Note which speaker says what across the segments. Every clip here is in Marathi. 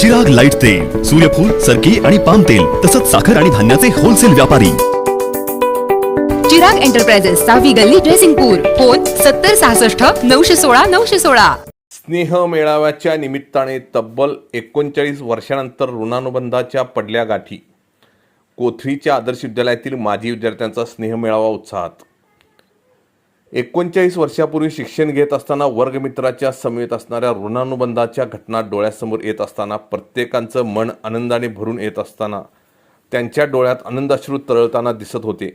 Speaker 1: जग लाइट तेल सूर्यफूल सरकी आणि पाम तेल तसंच साखर आणि धान्याचे होलसेल व्यापारी.
Speaker 2: चिराग एंटरप्राइजेस सहावी गल्ली ड्रेसिंगपूर फोन सत्तर सहासष्ट नऊशे सोळा नऊशे सोळा.
Speaker 3: स्नेह मेळाव्याच्या निमित्ताने तब्बल एकोणचाळीस वर्षानंतर ऋणानुबंधाच्या पडल्या गाठी. कोथळीच्या आदर्श विद्यालयातील माजी विद्यार्थ्यांचा स्नेह मेळावा उत्साहात. एकोणचाळीस वर्षापूर्वी शिक्षण घेत असताना वर्गमित्राच्या समेत असणाऱ्या ऋणानुबंधाच्या घटना डोळ्यासमोर येत असताना प्रत्येकांचं मन आनंदाने भरून येत असताना त्यांच्या डोळ्यात आनंदाश्रू तरळताना दिसत होते.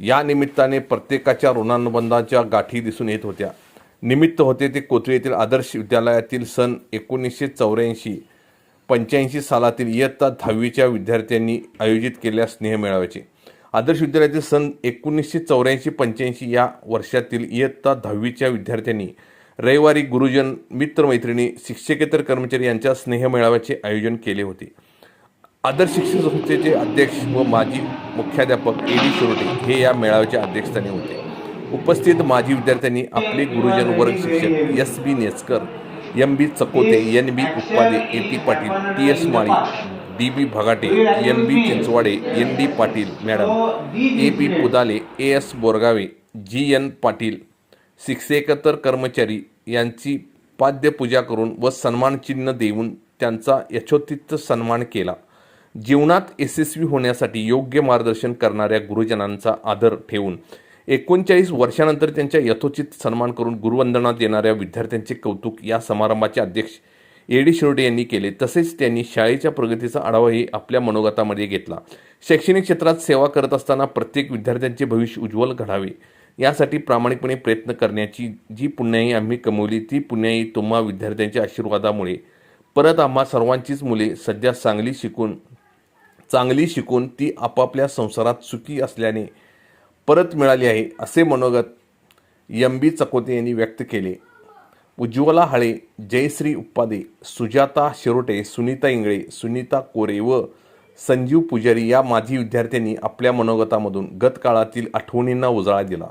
Speaker 3: या निमित्ताने प्रत्येकाच्या ऋणानुबंधाच्या गाठी दिसून येत होत्या. निमित्त होते ते कोथळी येथील आदर्श विद्यालयातील सन एकोणीसशे चौऱ्याऐंशी पंच्याऐंशी सालातील इयत्ता दहावीच्या विद्यार्थ्यांनी आयोजित केल्या स्नेह मेळाव्याचे आदर्श विद्यालयातील सन एकोणीसशे चौऱ्याऐंशी पंच्याऐंशी या वर्षातील इयत्ता दहावीच्या विद्यार्थ्यांनी रविवारी गुरुजन मित्रमैत्रिणी शिक्षकेतर कर्मचारी यांच्या स्नेह मेळाव्याचे आयोजन केले होते. आदर्श शिक्षण संस्थेचे अध्यक्ष व माजी मुख्याध्यापक ए डी शिरोटे हे या मेळाव्याच्या अध्यक्षस्थानी होते. उपस्थित माजी विद्यार्थ्यांनी आपले गुरुजन वर्ग शिक्षक S B Nechkar M B Chakote N B Utpade A T Patil T S Mali D B Bhagate M B Chinchwade N D Patil madam. A B Pudale A S Borgave G N Patil शिक्षकेतर कर्मचारी यांची पाद्यपूजा करून व सन्मानचिन्ह देऊन त्यांचा यशोचित सन्मान केला. जीवनात यशस्वी होण्यासाठी योग्य मार्गदर्शन करणाऱ्या गुरुजनांचा आदर ठेवून एकोणचाळीस वर्षानंतर त्यांच्या यथोचित सन्मान करून गुरुवंदना देणाऱ्या विद्यार्थ्यांचे कौतुक या समारंभाचे अध्यक्ष डी शिरोडे यांनी केले. तसेच त्यांनी शाळेच्या प्रगतीचा आढावाही आपल्या मनोगतामध्ये घेतला. शैक्षणिक क्षेत्रात सेवा करत असताना प्रत्येक विद्यार्थ्यांचे भविष्य उज्ज्वल घडावे यासाठी प्रामाणिकपणे प्रयत्न करण्याची जी पुण्याई आम्ही कमवली ती पुण्याई तुम्हा विद्यार्थ्यांच्या आशीर्वादामुळे. परत आम्हा सर्वांचीच मुले सध्या चांगली शिकून चांगली शिकून ती आपापल्या संसारात सुखी असल्याने परत मिळाली आहे असे मनोगत एम बी चकोते यांनी व्यक्त केले. उज्ज्वला हळे जयश्री उप्पादे सुजाता शिरोटे सुनीता इंगळे सुनीता कोरे व संजीव पुजारी या माजी विद्यार्थ्यांनी आपल्या मनोगतामधून गतकाळातील आठवणींना उजाळा दिला.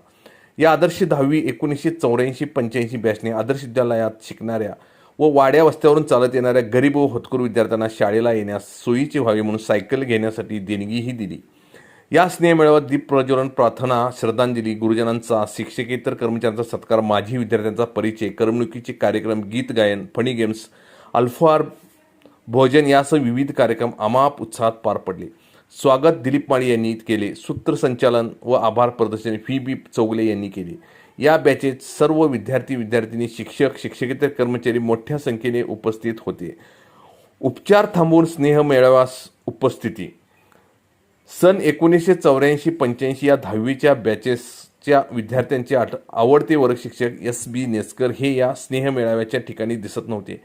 Speaker 3: या आदर्श दहावी एकोणीसशे चौऱ्याऐंशी पंच्याऐंशी बॅचने आदर्श विद्यालयात शिकणाऱ्या व वाड्या वस्त्यावरून चालत येणाऱ्या गरीब व होतकरू विद्यार्थ्यांना शाळेला येण्यास सोयीची व्हावी म्हणून सायकल घेण्यासाठी देणगीही दिली. या स्नेहमेळाव्यात दीप प्रज्वलन प्रार्थना श्रद्धांजली गुरुजनांचा शिक्षकेतर कर्मचाऱ्यांचा सत्कार माजी विद्यार्थ्यांचा परिचय करमणुकीचे कार्यक्रम गीत गायन फणी गेम्स अल्फार भोजन यासह विविध कार्यक्रम अमाप उत्साहात पार पडले. स्वागत दिलीप माळी यांनी केले. सूत्रसंचालन व आभार प्रदर्शन व्ही. बी. चौगले यांनी केले. या बॅचेत सर्व विद्यार्थी विद्यार्थिनी शिक्षक शिक्षकेतर कर्मचारी मोठ्या संख्येने उपस्थित होते. उपचार थांबवून स्नेह मेळाव्यास उपस्थिती सन एकोणीसशे चौऱ्याऐंशी पंच्याऐंशी या दहावीच्या बॅचेसच्या विद्यार्थ्यांचे आठ आवडते वर्गशिक्षक एस बी नेसकर हे या स्नेह मेळाव्याच्या ठिकाणी दिसत नव्हते.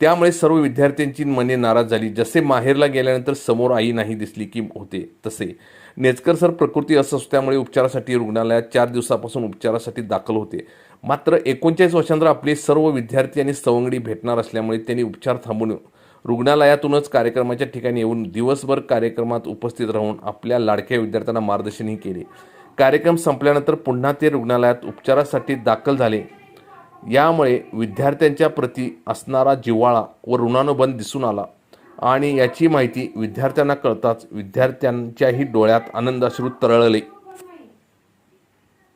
Speaker 3: त्यामुळे सर्व विद्यार्थ्यांची मने नाराज झाली. जसे माहेरला गेल्यानंतर समोर आई नाही दिसली की होते तसे. नेचकर सर प्रकृती असल्यामुळे उपचारासाठी रुग्णालयात चार दिवसापासून उपचारासाठी दाखल होते. मात्र एकोणचाळीस वर्षांतर आपले सर्व विद्यार्थी आणि सवंगडी भेटणार असल्यामुळे त्यांनी उपचार थांबवून रुग्णालयातूनच कार्यक्रमाच्या ठिकाणी येऊन दिवसभर कार्यक्रमात उपस्थित राहून आपल्या लाडक्या विद्यार्थ्यांना मार्गदर्शनही केले. कार्यक्रम संपल्यानंतर पुन्हा ते रुग्णालयात उपचारासाठी दाखल झाले. यामुळे विद्यार्थ्यांच्या प्रती असणारा जिव्हाळा व ऋणानुबंध दिसून आला आणि याची माहिती विद्यार्थ्यांना कळताच विद्यार्थ्यांच्याही डोळ्यात आनंदाश्रू तरळले.